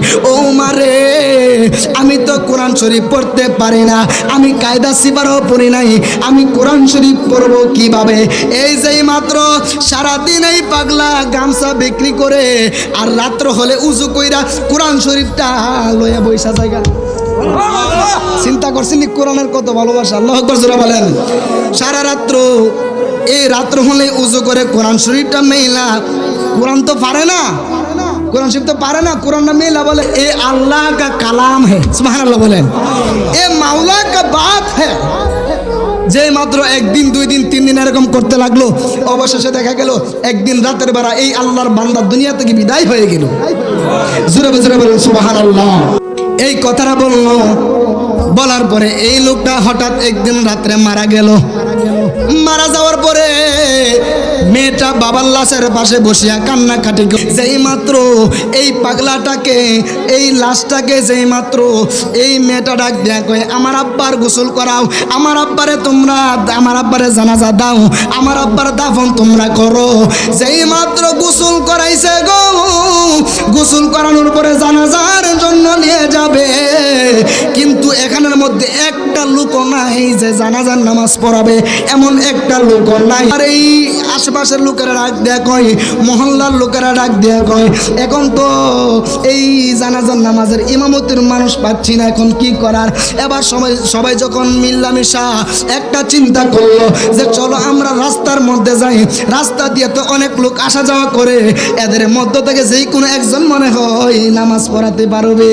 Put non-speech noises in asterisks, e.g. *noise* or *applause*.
*laughs* ও মারে, আমি তো কোরআন শরীফ পড়তে পারি না। আমি কায়দা সিবারও পড়ি নাই। আমি কোরআন শরীফ পড়ব কীভাবে? এই যে মাত্র সারাদিন এই পাগলা গামছা বিক্রি করে আর রাত্র হলে উজু কইরা কোরআন শরীফটা লইয়া বৈশা জায়গা। চিন্তা করছেন নি কোরআনের কত ভালোবাসা? আল্লাহ আকবার বলেন। সারা রাত্র, এই রাত্র হলে উজু করে কোরআন শরীফটা মেইলা। কোরআন তো পারে না। কোরআন শরীফ তো পারে না, কোরআন নামে বলে, এ আল্লাহ কা কালাম হে। সুবাহ আল্লাহ বলেন, এ মাওলা কা বাত হে। যে মাত্র একদিন, দুই দিন, তিন দিন এরকম করতে লাগল, অবশেষে দেখা গেল, একদিন রাতের বেলা এই আল্লাহর বান্দার দুনিয়া থেকে বিদায় হয়ে গেল। জুরে জুরে বলেন সুবাহান আল্লাহ এই কথাটা বলল, বলার পরে এই লোকটা হঠাৎ একদিন রাত্রে মারা গেল। মারা যাওয়ার পরে বাবার লাশের পাশে বসিয়া কান্নাকাটি। যেই মাত্র এই পাগলাটাকে, এই লাশটাকে যেই মাত্র এই মেয়েটা ডাক দেয়া কয়, আমার আব্বার গোসল করাও, আমার আব্বারে তোমরা, আমার আব্বারে জানাজা দাও, আমার আব্বার দাফন তোমরা করো যেই মাত্র গোসল করাইছে গো, গোসল করানোর পরে জানাজার জন্য নিয়ে যাবে কিন্তু এখানের মধ্যে একটা লোকও নাই যে জানাজার নামাজ পড়াবে, এমন একটা লোকও নাই। আর এই আশেপাশের লোকেরা ডাক দেয়া কয়, মহল্লার লোকেরা ডাক দেয়া কয়, এখন তো এই জানাজার নামাজের ইমামতির মানুষ পাচ্ছি না, এখন কি করার? এবার সবাই সবাই যখন মিল্লামিশা একটা চিন্তা করল যে চলো আমরা রাস্তার মধ্যে যাই। রাস্তা দিয়ে তো অনেক লোক আসা যাওয়া করে, এদের মধ্য থেকে যেই কোনো একজন মনে হয় নামাজ পড়াতে পারবে।